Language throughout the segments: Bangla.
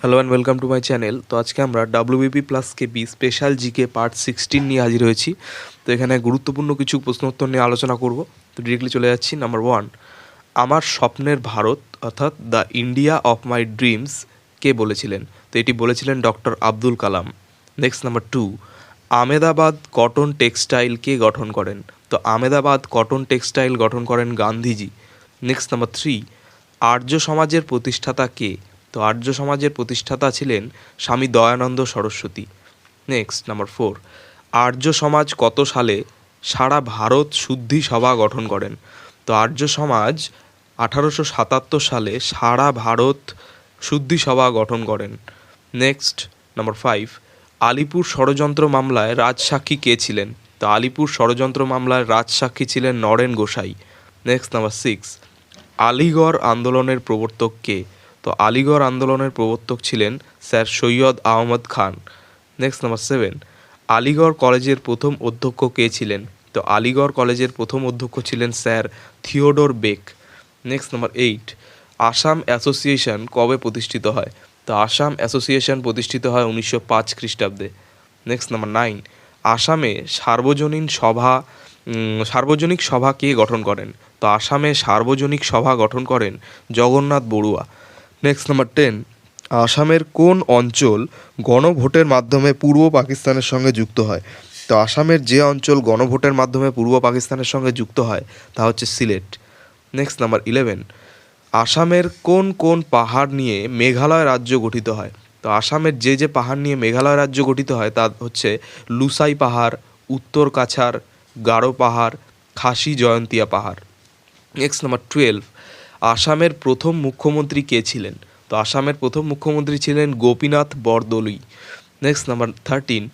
Hello and welcome to my channel তো আজকে আমরা WBP plus KP special GK part sixteen নিয়ে হাজির হয়েছি। তো এখানে গুরুত্বপূর্ণ কিছু প্রশ্নোত্তর নিয়ে আলোচনা করব। তো ডিরেক্টলি চলে যাচ্ছি নাম্বার ওয়ান আমার স্বপ্নের ভারত অর্থাৎ the India of my dreams কে বলেছিলেন? তো এটি বলেছিলেন doctor Abdul Kalam. Next number two Ahmedabad cotton textile কে গঠন করেন? তো আমেদাবাদ কটন টেক্সটাইল গঠন করেন Gandhiji. Next number three Arya সমাজের প্রতিষ্ঠাতা কে? তো আর্য সমাজের প্রতিষ্ঠাতা ছিলেন Swami Dayanand Saraswati. Next number four Arya Samaj কত সালে সারা ভারত শুদ্ধি সভা গঠন করেন? তো আর্য সমাজ আঠারোশো সাতাত্তর সালে সারা ভারত শুদ্ধি সভা গঠন করেন। নেক্সট নাম্বার ফাইভ আলিপুর ষড়যন্ত্র মামলায় রাজসাক্ষী কে ছিলেন? তো আলিপুর ষড়যন্ত্র মামলায় রাজসাক্ষী ছিলেন Naren Gosain. Next number six Aligarh আন্দোলনের প্রবর্তক কে? তো আলিগড় আন্দোলনের প্রবর্তক ছিলেন sir Syed Ahmad Khan. Next number seven Aligarh কলেজের প্রথম অধ্যক্ষ কে ছিলেন? তো আলিগড় কলেজের প্রথম অধ্যক্ষ ছিলেন sir Theodore Beck. Next number eight Assam association কবে প্রতিষ্ঠিত হয়? তো আসাম অ্যাসোসিয়েশন প্রতিষ্ঠিত হয় উনিশশো পাঁচ খ্রিস্টাব্দে। নেক্সট নাম্বার নাইন আসামে সার্বজনীন সভা সার্বজনিক সভা কে গঠন করেন? তো আসামে সার্বজনিক সভা গঠন করেন Jagannath Barua. Next number ten আসামের কোন অঞ্চল গণভোটের মাধ্যমে পূর্ব পাকিস্তানের সঙ্গে যুক্ত হয়? তো আসামের যে অঞ্চল গণভোটের মাধ্যমে পূর্ব পাকিস্তানের সঙ্গে যুক্ত হয়, তা হচ্ছে সিলেট। নেক্সট নাম্বার ইলেভেন আসামের কোন কোন পাহাড় নিয়ে মেঘালয় রাজ্য গঠিত হয়? তো আসামের যে যে পাহাড় নিয়ে মেঘালয় রাজ্য গঠিত হয়, তা হচ্ছে লুসাই পাহাড়, উত্তর কাছার গারো পাহাড়, খাসি জয়ন্তিয়া পাহাড়। নেক্সট নাম্বার টুয়েলভ আসামের প্রথম মুখ্যমন্ত্রী কে ছিলেন? তো আসামের প্রথম মুখ্যমন্ত্রী ছিলেন Gopinath Bordoloi next number thirteen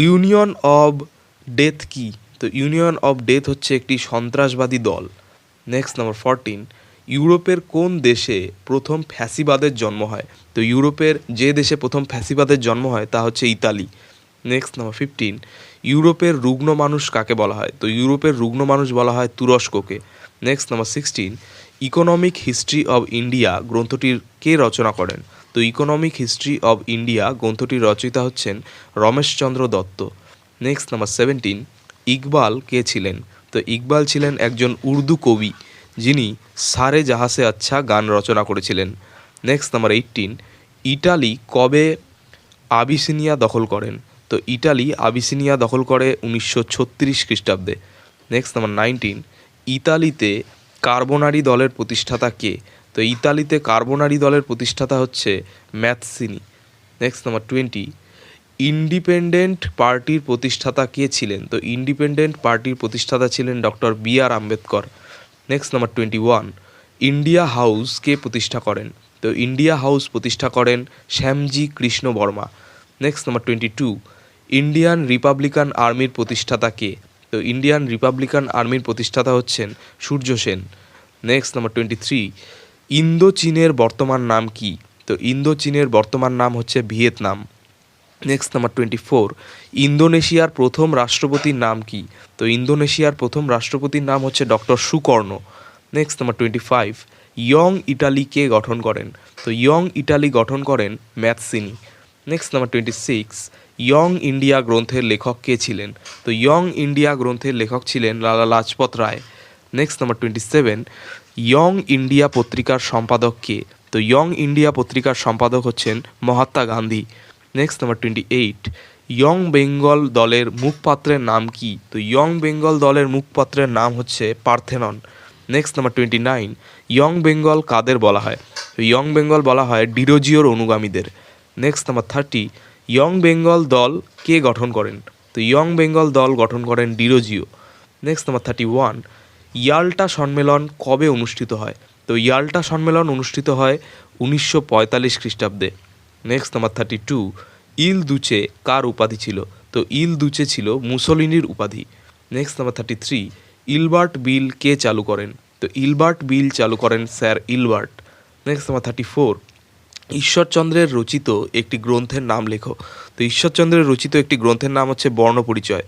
union of death কি? তো ইউনিয়ন অব ডেথ হচ্ছে একটি সন্ত্রাসবাদী দল। নেক্সট নাম্বার ফরটিন ইউরোপের কোন দেশে প্রথম ফ্যাসিবাদের জন্ম হয়? তো ইউরোপের যে দেশে প্রথম ফ্যাসিবাদের জন্ম হয় তা হচ্ছে ইতালি। নেক্সট নাম্বার ফিফটিন ইউরোপের রুগ্ন মানুষ কাকে বলা হয়? তো ইউরোপের রুগ্ন মানুষ বলা হয় তুরস্ককে। Next number sixteen economic history of India গ্রন্থটির কে রচনা করেন? তো ইকোনমিক হিস্ট্রি অব ইন্ডিয়া গ্রন্থটির রচয়িতা হচ্ছেন Rameshchandra Dutt. Next number seventeen Iqbal কে ছিলেন? তো ইকবাল ছিলেন একজন উর্দু কবি, যিনি সারে জাহাসে আচ্ছা গান রচনা করেছিলেন। নেক্সট নাম্বার এইটিন ইটালি কবে আবিসিনিয়া দখল করেন? তো ইটালি আবিসিনিয়া দখল করে উনিশশো ছত্রিশ খ্রিস্টাব্দে। নেক্সট নাম্বার নাইনটিন ইতালিতে কার্বোনারি দলের প্রতিষ্ঠাতা কে? তো ইতালিতে কার্বোনারি দলের প্রতিষ্ঠাতা হচ্ছে Mazzini. Next number twenty independent পার্টির প্রতিষ্ঠাতা কে ছিলেন? তো ইন্ডিপেন্ডেন্ট পার্টির প্রতিষ্ঠাতা ছিলেন doctor B R Ambedkar. Next number twenty one India House কে প্রতিষ্ঠা করেন? তো ইন্ডিয়া হাউস প্রতিষ্ঠা করেন Shyamji Krishna Varma. Next number twenty two Indian republican আর্মির প্রতিষ্ঠাতা কে? তো ইন্ডিয়ান রিপাবলিকান আর্মির প্রতিষ্ঠাতা হচ্ছেন Surya Sen. Next number twenty three Indo চীনের বর্তমান নাম কি? তো ইন্দো চীনের বর্তমান নাম হচ্ছে Vietnam. Next number twenty four ইন্দোনেশিয়ার প্রথম রাষ্ট্রপতির নাম কি? তো ইন্দোনেশিয়ার প্রথম রাষ্ট্রপতির নাম হচ্ছে doctor Sukarno next number twenty five young Italy কে গঠন করেন? তো ইয়ং ইটালি গঠন করেন Mazzini. Next number twenty six young India গ্রন্থের লেখক কে ছিলেন? তো ইয়ং ইন্ডিয়া গ্রন্থের লেখক ছিলেন Lala Lajpat Rai. Next number twenty seven young India পত্রিকার সম্পাদক কে? তো ইয়ং ইন্ডিয়া পত্রিকার সম্পাদক হচ্ছেন Mahatma Gandhi. Next number twenty eight young Bengal দলের মুখপাত্রের নাম কি? তো ইয়ং বেঙ্গল দলের মুখপাত্রের নাম হচ্ছে Parthenon next number twenty nine young Bengal কাদের বলা হয়? ইয়ং বেঙ্গল বলা হয় ডিরোজিওর অনুগামীদের। Next number thirty young Bengal দল কে গঠন করেন? তো ইয়ং বেঙ্গল দল গঠন করেন Derozio next number thirty one Yalta সম্মেলন কবে অনুষ্ঠিত হয়? তো ইয়াল্টা সম্মেলন অনুষ্ঠিত হয় উনিশশো পঁয়তাল্লিশ খ্রিস্টাব্দে। Next number thirty two Il Duce কার উপাধি ছিল? তো ইল দুচে ছিল মুসলিনির উপাধি। Next number thirty three Ilbert bill কে চালু করেন? তো ইলবার্ট বিল চালু করেন sir Ilbert. Next number thirty four ঈশ্বরচন্দ্রের রচিত একটি গ্রন্থের নাম লেখো। তো ঈশ্বরচন্দ্রের রচিত একটি গ্রন্থের নাম হচ্ছে বর্ণপরিচয়।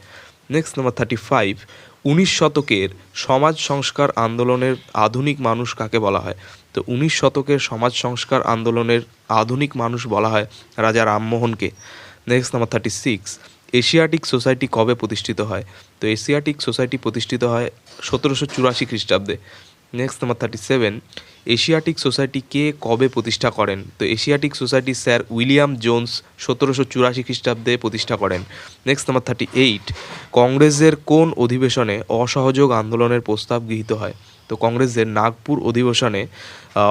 নেক্সট নাম্বার থার্টি ফাইভ উনিশ শতকের সমাজ সংস্কার আন্দোলনের আধুনিক মানুষ কাকে বলা হয়? তো উনিশ শতকের সমাজ সংস্কার আন্দোলনের আধুনিক মানুষ বলা হয় Raja রামমোহনকে। Next number thirty six Asiatic society কবে প্রতিষ্ঠিত হয়? তো এশিয়াটিক সোসাইটি প্রতিষ্ঠিত হয় সতেরোশো চুরাশি খ্রিস্টাব্দে। Next number thirty seven Asiatic society কে কবে প্রতিষ্ঠা করেন? তো Asiatic society sir William Jones সতেরোশো চুরাশি খ্রিস্টাব্দে প্রতিষ্ঠা করেন। নেক্সট নাম্বার থার্টি এইট কংগ্রেসের কোন অধিবেশনে অসহযোগ আন্দোলনের প্রস্তাব গৃহীত হয়? তো কংগ্রেসের নাগপুর অধিবেশনে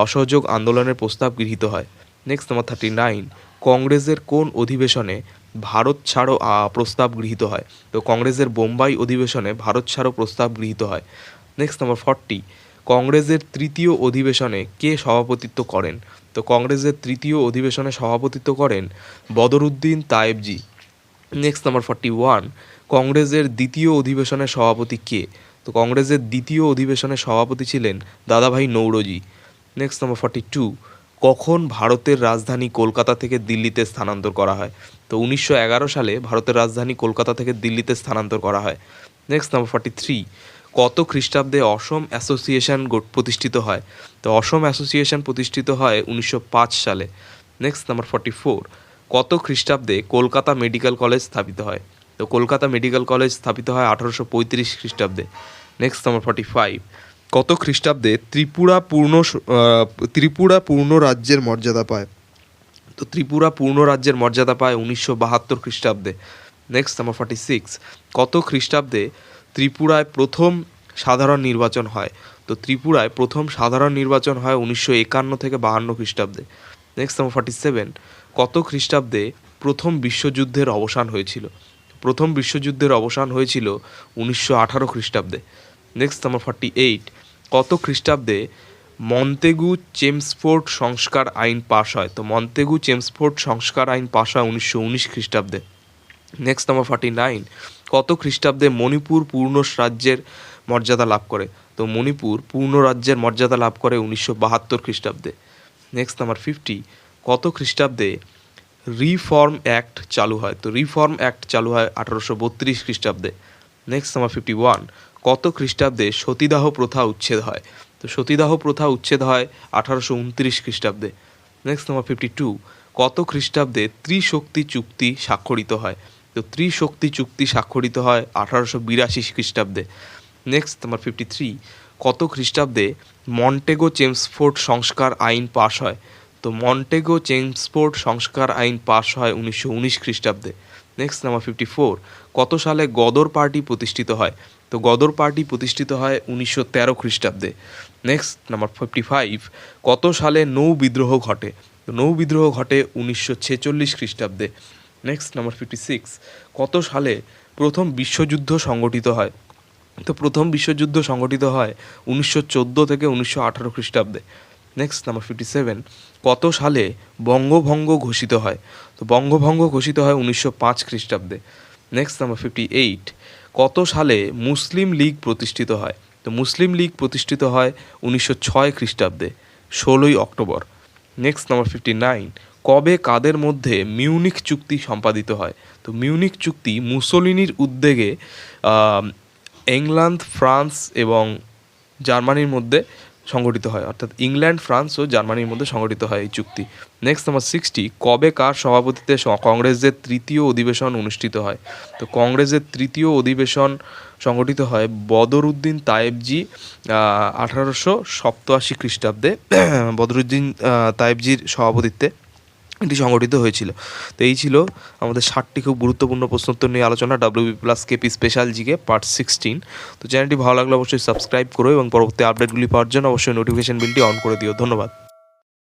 অসহযোগ আন্দোলনের প্রস্তাব গৃহীত হয়। নেক্সট নাম্বার থার্টি নাইন কংগ্রেসের কোন অধিবেশনে ভারত ছাড়ো প্রস্তাব গৃহীত হয়? তো কংগ্রেসের বোম্বাই অধিবেশনে ভারত ছাড়ো প্রস্তাব গৃহীত হয়। নেক্সট নাম্বার ফর্টি কংগ্রেসের তৃতীয় অধিবেশনে কে সভাপতিত্ব করেন? তো কংগ্রেসের তৃতীয় অধিবেশনে সভাপতিত্ব করেন Badruddin Tyabji. Next number forty one কংগ্রেসের দ্বিতীয় অধিবেশনের সভাপতি কে? তো কংগ্রেসের দ্বিতীয় অধিবেশনের সভাপতি ছিলেন Dadabhai Naoroji. Next number forty two কখন ভারতের রাজধানী কলকাতা থেকে দিল্লিতে স্থানান্তর করা হয়? তো উনিশশো এগারো সালে ভারতের রাজধানী কলকাতা থেকে দিল্লিতে স্থানান্তর করা হয়। নেক্সট নাম্বার ফর্টি থ্রি কত খ্রিস্টাব্দে অসম অ্যাসোসিয়েশন প্রতিষ্ঠিত হয়? তো অসম অ্যাসোসিয়েশন প্রতিষ্ঠিত হয় উনিশশো পাঁচ সালে। নেক্সট নাম্বার ফর্টি ফোর কত খ্রিস্টাব্দে কলকাতা মেডিকেল কলেজ স্থাপিত হয়? তো কলকাতা মেডিকেল কলেজ স্থাপিত হয় আঠারোশো পঁয়ত্রিশ খ্রিস্টাব্দে। নেক্সট নাম্বার ফর্টি ফাইভ কত খ্রিস্টাব্দে ত্রিপুরা পূর্ণ ত্রিপুরা পূর্ণ রাজ্যের মর্যাদা পায়? তো ত্রিপুরা পূর্ণ রাজ্যের মর্যাদা পায় উনিশশো বাহাত্তর খ্রিস্টাব্দে। নেক্সট নাম্বার ফর্টি সিক্স কত খ্রিস্টাব্দে ত্রিপুরায় প্রথম সাধারণ নির্বাচন হয়। তো ত্রিপুরায় প্রথম সাধারণ নির্বাচন হয় উনিশশো একান্ন থেকে বাহান্ন খ্রিস্টাব্দে। নেক্সট নাম্বার ফর্টি সেভেন কত খ্রিস্টাব্দে প্রথম বিশ্বযুদ্ধের অবসান হয়েছিল? প্রথম বিশ্বযুদ্ধের অবসান হয়েছিল উনিশশো আঠারো খ্রিস্টাব্দে। নেক্সট নাম্বার ফর্টি এইট কত খ্রিস্টাব্দে মন্তেগু চেমসফোর্ড সংস্কার আইন পাশ হয়? তো মন্তেগু চেমসফোর্ড সংস্কার আইন পাশ হয় উনিশশো উনিশ খ্রিস্টাব্দে। নেক্সট নাম্বার ফর্টি নাইন কত খ্রিস্টাব্দে মণিপুর পূর্ণ রাজ্যের মর্যাদা লাভ করে? তো মণিপুর পূর্ণ রাজ্যের মর্যাদা লাভ করে উনিশশো বাহাত্তর খ্রিস্টাব্দে। নেক্সট নাম্বার ফিফটি কত খ্রিস্টাব্দে রিফর্ম অ্যাক্ট চালু হয়? তো রিফর্ম অ্যাক্ট চালু হয় আঠারোশো বত্রিশ খ্রিস্টাব্দে। নেক্সট নাম্বার ফিফটি ওয়ান কত খ্রিস্টাব্দে সতীদাহ প্রথা উচ্ছেদ হয়? তো সতীদাহ প্রথা উচ্ছেদ হয় আঠারোশো উনত্রিশ খ্রিস্টাব্দে। নেক্সট নাম্বার ফিফটি টু কত খ্রিস্টাব্দে ত্রিশক্তি চুক্তি স্বাক্ষরিত হয়? তো ত্রিশক্তি চুক্তি স্বাক্ষরিত হয় আঠারোশো বিরাশি খ্রিস্টাব্দে। নেক্সট নাম্বার ফিফটি থ্রি কত খ্রিস্টাব্দে মন্টেগো চেমসফোর্ড সংস্কার আইন পাশ হয়। তো মন্টেগো চেমসফোর্ড সংস্কার আইন পাশ হয় উনিশশো উনিশ খ্রিস্টাব্দে। নেক্সট নাম্বার ফিফটি ফোর কত সালে গদর পার্টি প্রতিষ্ঠিত হয়? তো গদর পার্টি প্রতিষ্ঠিত হয় উনিশশো তেরো খ্রিস্টাব্দে। নেক্সট নাম্বার ফিফটি ফাইভ কত সালে নৌ বিদ্রোহ ঘটে? তো নৌ বিদ্রোহ ঘটে উনিশশো ছেচল্লিশ খ্রিস্টাব্দে। নেক্সট নাম্বার ফিফটি সিক্স কত সালে প্রথম বিশ্বযুদ্ধ সংগঠিত হয়? তো প্রথম বিশ্বযুদ্ধ সংগঠিত হয় উনিশশো চোদ্দ থেকে উনিশশো আঠারো খ্রিস্টাব্দে। নেক্সট নাম্বার ফিফটি সেভেন কত সালে বঙ্গভঙ্গ ঘোষিত হয়? তো বঙ্গভঙ্গ ঘোষিত হয় উনিশশো পাঁচ খ্রিস্টাব্দে। নেক্সট নাম্বার ফিফটি এইট কত সালে মুসলিম লীগ প্রতিষ্ঠিত হয়? তো মুসলিম লীগ প্রতিষ্ঠিত হয় উনিশশো ছয় খ্রিস্টাব্দে, ষোলোই October. Next number fifty nine কবে কাদের মধ্যে মিউনিক চুক্তি সম্পাদিত হয়? তো মিউনিক চুক্তি মুসোলিনির উদ্যোগে ইংল্যান্ড, ফ্রান্স এবং জার্মানির মধ্যে সংগঠিত হয়। অর্থাৎ ইংল্যান্ড, ফ্রান্স ও জার্মানির মধ্যে সংগঠিত হয় এই চুক্তি। নেক্সট নাম্বার সিক্সটি কবে কার সভাপতিত্বে স- কংগ্রেসের তৃতীয় অধিবেশন অনুষ্ঠিত হয়? তো কংগ্রেসের তৃতীয় অধিবেশন সংগঠিত হয় বদরুদ্দিন তায়েবজি আঠারোশো সপ্তআশি খ্রিস্টাব্দে। বদরুদ্দিন তায়েবজির সভাপতিত্বে। এটি সংগঠিত হয়েছিল। তো এই ছিল আমাদের ষাটটি খুব গুরুত্বপূর্ণ প্রশ্নোত্তর নিয়ে আলোচনা WB plus KP special GK part sixteen তো চ্যানেলটি ভালো লাগলে অবশ্যই সাবস্ক্রাইব করো এবং পরবর্তী আপডেটগুলি পাওয়ার জন্য অবশ্যই নোটিফিকেশন বিলটি অন করে দিও। ধন্যবাদ।